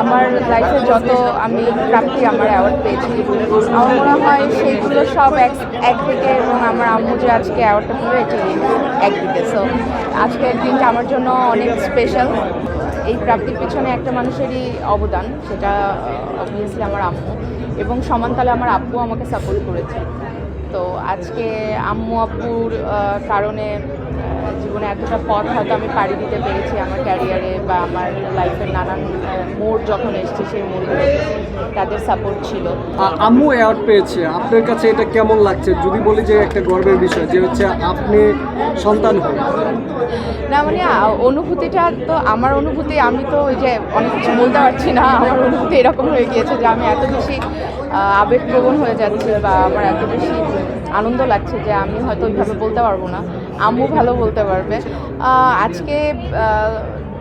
আমার লাইফে যত আমি প্রাপ্তি আমার অ্যাওয়ার্ড পেয়েছি, আমার মনে হয় সেইগুলো সব এক একদিকে এবং আমার আম্মু যে আজকে অ্যাওয়ার্ডটা পেল এটি একদিকে সো আজকের দিনটা আমার জন্য অনেক স্পেশাল এই প্রাপ্তির পিছনে একটা মানুষেরই অবদান, সেটা অবভিয়াসলি আমার আম্মু। এবং সমানতালে আমার আব্বু আমাকে সাপোর্ট করেছে। তো আজকে আম্মু আব্বুর কারণে জীবনে এতটা পথ হয়তো আমি পাড়ি দিতে পেরেছি আমার ক্যারিয়ারে বা আমার লাইফের নানান মোড় যখন এসছে সেই মোড়গুলো তাদের সাপোর্ট ছিল। আম্মু অ্যাওয়ার্ড পেয়েছে। আপনার কাছে এটা কেমন লাগছে? যদি বলি যে একটা গর্বের বিষয় যে হচ্ছে আপনি সন্তান হয়ে না মানে অনুভূতিটা তো আমার অনুভূতি আমি তো ওই যে অনেক কিছু বলতে পারছি না আমার অনুভূতি এরকম হয়ে গিয়েছে যে আমি এত বেশি আবেগপ্রবণ হয়ে যাচ্ছি বা আমার এত বেশি আনন্দ লাগছে যে আমি হয়তো ওইভাবে বলতে পারব না। আম্মু ভালো বলতে পারবে। আজকে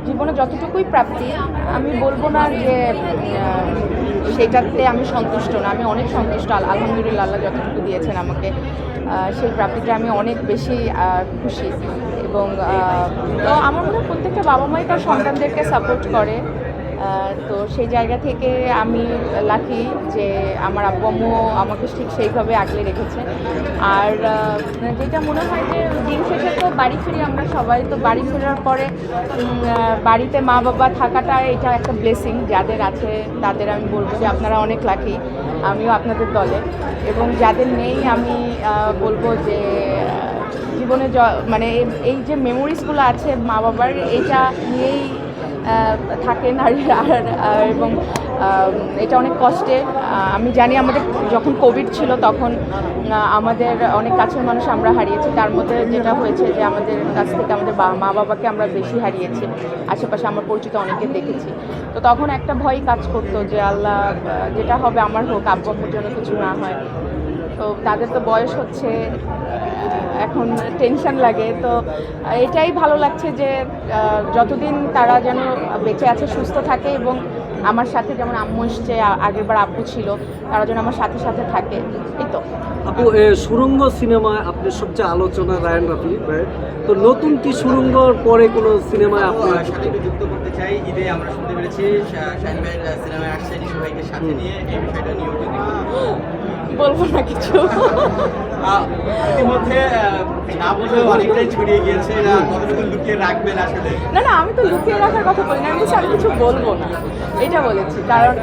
জীবনে যতটুকুই প্রাপ্তি, আমি বলব না যে সেটাতে আমি সন্তুষ্ট না। আমি অনেক সন্তুষ্ট। আল- আলহামদুলিল্লাহ আল্লাহ যতটুকু দিয়েছেন আমাকে সেই প্রাপ্তিটা আমি অনেক বেশি খুশি। এবং তো আমার মনে হয় প্রত্যেকটা বাবা মাই তার সন্তানদেরকে সাপোর্ট করে। তো সেই জায়গা থেকে আমি লাকি যে আমার আব্বু আমাকে ঠিক সেইভাবে আগলে রেখেছে। আর যেটা মনে হয় যে দিন শেষে তো বাড়ি ফিরি আমরা সবাই, তো বাড়ি ফেরার পরে বাড়িতে মা বাবা থাকাটা এটা একটা ব্লেসিং যাদের আছে তাদের আমি বলব যে আপনারা অনেক লাকি আমিও আপনাদের দলে। এবং যাদের নেই আমি বলব যে জীবনে মানে এই- যে মেমোরিজগুলো আছে মা বাবার এটা নিয়েই থাকেন আর এবং এটা অনেক কষ্টে। আমি জানি আমাদের যখন কোভিড ছিল তখন আমাদের অনেক কাছের মানুষ আমরা হারিয়েছি। তার মধ্যে যেটা হয়েছে যে আমাদের কাছ থেকে আমাদের মা বাবাকে আমরা বেশি হারিয়েছি। আশেপাশে আমার পরিচিত অনেকে দেখেছি। তো তখন একটা ভয় কাজ করতো যে আল্লাহ যেটা হবে আমার হোক, আব্বু আম্মুর জন্য কিছু না হয়। তো তাদের তো বয়স হচ্ছে এখন টেনশন লাগে। তো, এটাই ভালো লাগছে যে যতদিন তারা যেন বেঁচে আছে, সুস্থ থাকে এবং আমার সাথে যেমন আম্মু এসছে আগেরবার আব্বু ছিল তারা যেন আমার সাথে সাথে থাকে। এই তো। আপু এ, সুরঙ্গ সিনেমায় আপনি সবচেয়ে আলোচনা রায়ন রাফি তো নতুন কি সুরঙ্গর পরে কোনো সিনেমায় আপনি সাথে যুক্ত করতে চাই ঈদে আমরা শুনতে পেরেছি শাহিন ভাইয়ের সিনেমায় আসছে ভাইকে সাথে নিয়ে এই বিষয়টা নিয়েও যদি বলব না কিছু। ইতিমধ্যে না বুঝেও অনেকটাই ছড়িয়ে গিয়েছে না কতটুকু লুকিয়ে রাখবেন আসলে? না না আমি তো লুকিয়ে রাখার কথা বলি না আমি বলছি আমি কিছু বলব না। এটা বলেছি। কারণ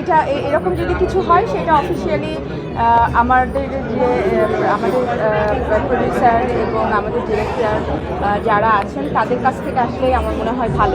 এটা এরকম যদি কিছু হয়, সেটা অফিসিয়ালি আমাদের যে আমাদের প্রডিউসার এবং আমাদের ডিরেক্টর যারা আছেন, তাদের কাছ থেকে আসলেই আমার মনে হয় ভালো।